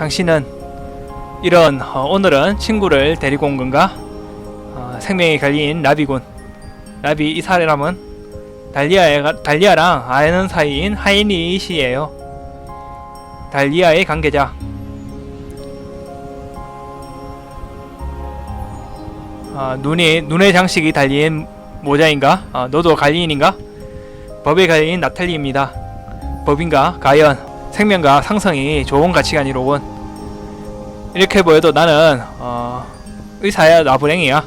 당신은 이런 어, 오늘은 친구를 데리고 온 건가? 어, 생명이 갈린 라비군. 라비 이 사람은 달리아가, 달리아랑 아는 사이인 하이니 씨예요. 달리아의 관계자. 아, 눈이 눈의 장식이 달린 모자인가? 아, 너도 갈리인인가? 법에 갈린 나탈리입니다. 법인가? 가연 생명과 상성이 좋은 가치관이로군. 이렇게 보여도 나는 어, 의사야 나불행이야.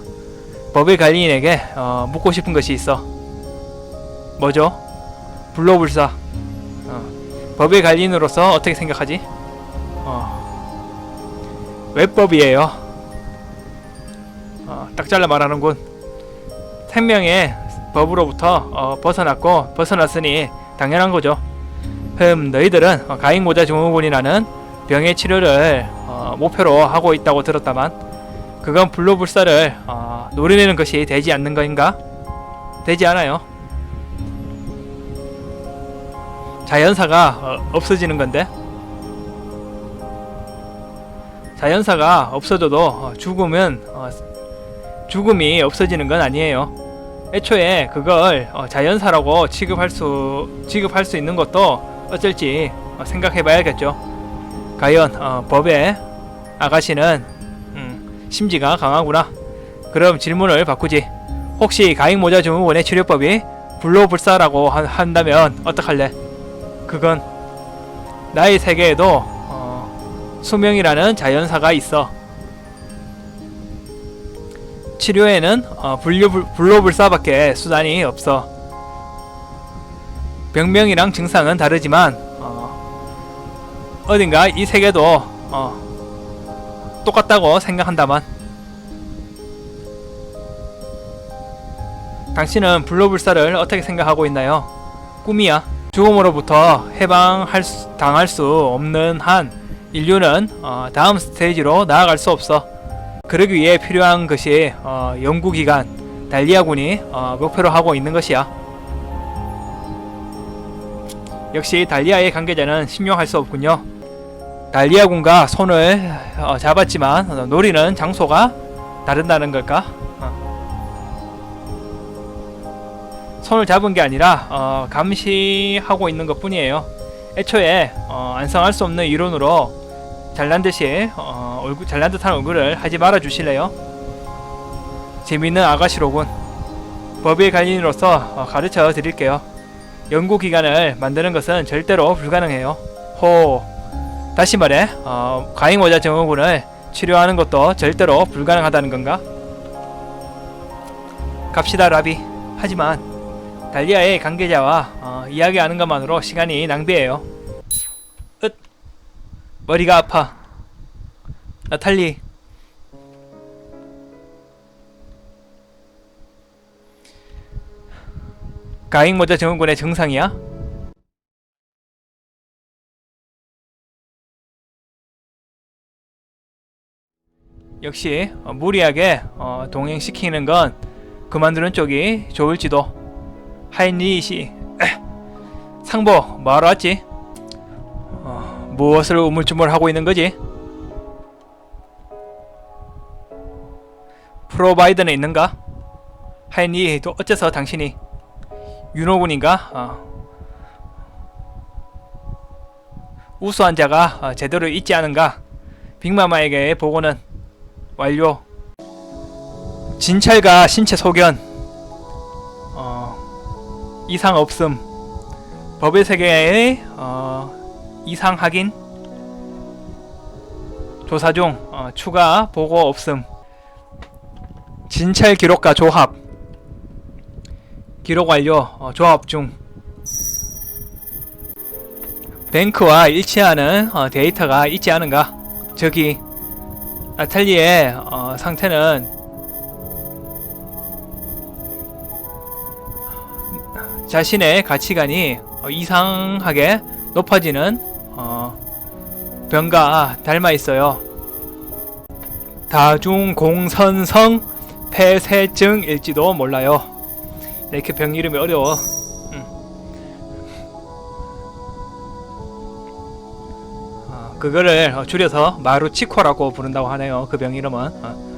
법의 관리인에게 어, 묻고 싶은 것이 있어. 뭐죠? 불로불사. 어, 법의 관리인으로서 어떻게 생각하지? 어, 외법이에요. 어, 딱 잘라 말하는군. 생명의 법으로부터 어, 벗어났고 벗어났으니 당연한 거죠. 흠, 너희들은 어, 가인모자 증후군이라는 병의 치료를 어, 목표로 하고 있다고 들었다만 그건 불로불사를 어, 노려내는 것이 되지 않는 것인가? 되지 않아요. 자연사가 어, 없어지는 건데 자연사가 없어져도 어, 죽음은 어, 죽음이 없어지는 건 아니에요. 애초에 그걸 어, 자연사라고 취급할 수 취급할 수 있는 것도 어쩔지 어, 생각해봐야겠죠. 과연 어, 법의 아가씨는 음, 심지가 강하구나. 그럼 질문을 바꾸지. 혹시 가잉모자 증후군의 치료법이 불로불사라고 한- 한다면 어떡할래? 그건 나의 세계에도 어, 수명이라는 자연사가 있어. 치료에는 어, 불로불사밖에 수단이 없어. 병명이랑 증상은 다르지만 어, 어딘가 이 세계도 어, 똑같다고 생각한다만 당신은 불로불사를 어떻게 생각하고 있나요? 꿈이야. 죽음으로부터 해방할 수, 당할 수 없는 한 인류는 어, 다음 스테이지로 나아갈 수 없어. 그러기 위해 필요한 것이 어, 연구기관 달리아군이 어, 목표로 하고 있는 것이야. 역시 달리아의 관계자는 신용할 수 없군요. 달리아군과 손을 어, 잡았지만 어, 노리는 장소가 다른다는 걸까? 어. 손을 잡은 게 아니라 어, 감시하고 있는 것 뿐이에요. 애초에 어, 안성할 수 없는 이론으로 잘난 듯이 어, 얼굴 잘난 듯한 얼굴을 하지 말아 주실래요? 재밌는 아가씨로군. 법의 관리인으로서 어, 가르쳐 드릴게요. 연구 기관을 만드는 것은 절대로 불가능해요. 호. 다시 말해, 어, 과잉모자 증후군을 치료하는 것도 절대로 불가능하다는 건가? 갑시다, 라비. 하지만 달리아의 관계자와 어, 이야기하는 것만으로 시간이 낭비예요. 으, 머리가 아파. 나탈리. 가잉모자 증후군의 증상이야? 역시 어, 무리하게 어, 동행시키는 건 그만두는 쪽이 좋을지도. 하인리 씨, 상보 뭐하러 왔지? 어, 무엇을 우물쭈물하고 있는 거지? 프로바이더는 있는가? 하인리 또 어째서 당신이 윤호군인가? 어. 우수한 자가 어, 제대로 있지 않은가? 빅마마에게 보고는 완료. 진찰과 신체 소견. 어, 이상 없음. 법의 세계의 어, 이상 확인. 조사 중 어, 추가 보고 없음. 진찰 기록과 조합. 기록 완료. 어, 조합 중. 뱅크와 일치하는 어, 데이터가 있지 않은가? 저기 나탈리의 어, 상태는 자신의 가치관이 어, 이상하게 높아지는 어, 병과 닮아 있어요. 다중공선성 폐쇄증일지도 몰라요. 이렇게 병 이름이 어려워. 음. 어, 그거를 어, 줄여서 마루치코라고 부른다고 하네요. 그 병 이름은. 어.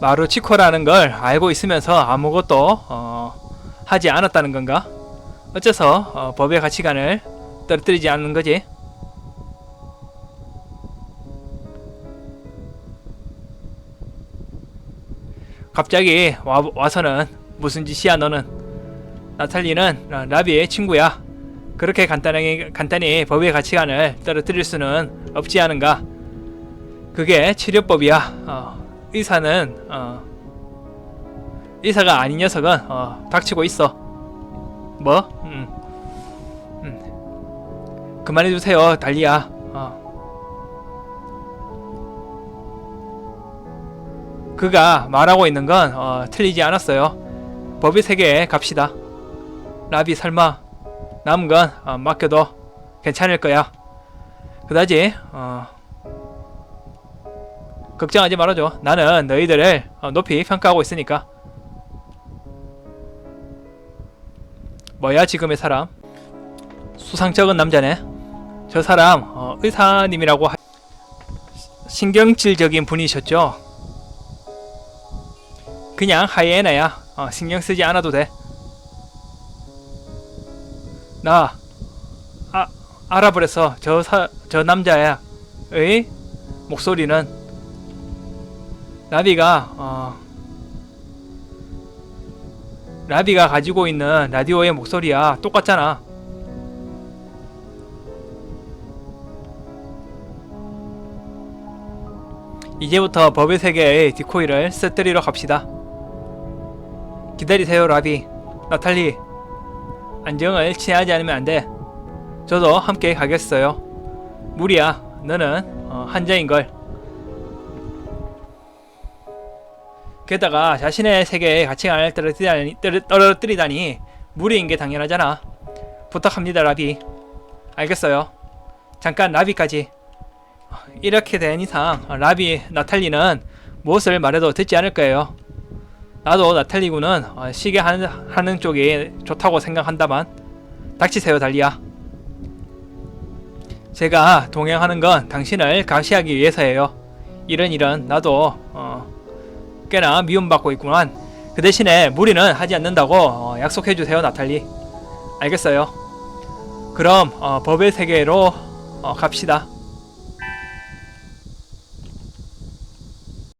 마루치코라는 걸 알고 있으면서 아무것도 어, 하지 않았다는 건가? 어째서 어, 법의 가치관을 떨어뜨리지 않는 거지? 갑자기 와, 와서는 무슨 짓이야 너는 나탈리는 라- 라비의 친구야 그렇게 간단하게 간단히 법의 가치관을 떨어뜨릴 수는 없지 않은가 그게 치료법이야 어, 의사는 어, 의사가 아닌 녀석은 어, 닥치고 있어 뭐? 음. 음. 그만해주세요 달리야 어. 그가 말하고 있는 건 어, 틀리지 않았어요. 법의 세계에 갑시다. 라비 설마 남은 건 어, 맡겨도 괜찮을 거야. 그다지 어, 걱정하지 말아줘. 나는 너희들을 어, 높이 평가하고 있으니까. 뭐야 지금의 사람? 수상쩍은 남자네. 저 사람 어, 의사님이라고 하... 신경질적인 분이셨죠. 그냥 하이에나야. 어, 신경 쓰지 않아도 돼. 나 아, 알아버렸어. 저 사, 저 남자야. 의 목소리는 라비가 어, 라비가 가지고 있는 라디오의 목소리야. 똑같잖아. 이제부터 법의 세계의 디코이를 쓰뜨리러 갑시다. 기다리세요, 라비. 나탈리. 안정을 취하지 않으면 안 돼. 저도 함께 가겠어요. 무리야. 너는 어, 한자인걸. 게다가 자신의 세계의 가치관을 떨어뜨리다니, 떨어- 떨어뜨리다니 무리인 게 당연하잖아. 부탁합니다, 라비. 알겠어요. 잠깐 라비까지. 이렇게 된 이상 라비 나탈리는 무엇을 말해도 듣지 않을 거예요. 나도 나탈리 군은 어, 시계 하는, 하는 쪽이 좋다고 생각한다만 닥치세요 달리야. 제가 동행하는 건 당신을 감시하기 위해서예요. 이런 일은 나도 어, 꽤나 미움받고 있구만. 그 대신에 무리는 하지 않는다고 어, 약속해주세요 나탈리. 알겠어요. 그럼 어, 법의 세계로 어, 갑시다.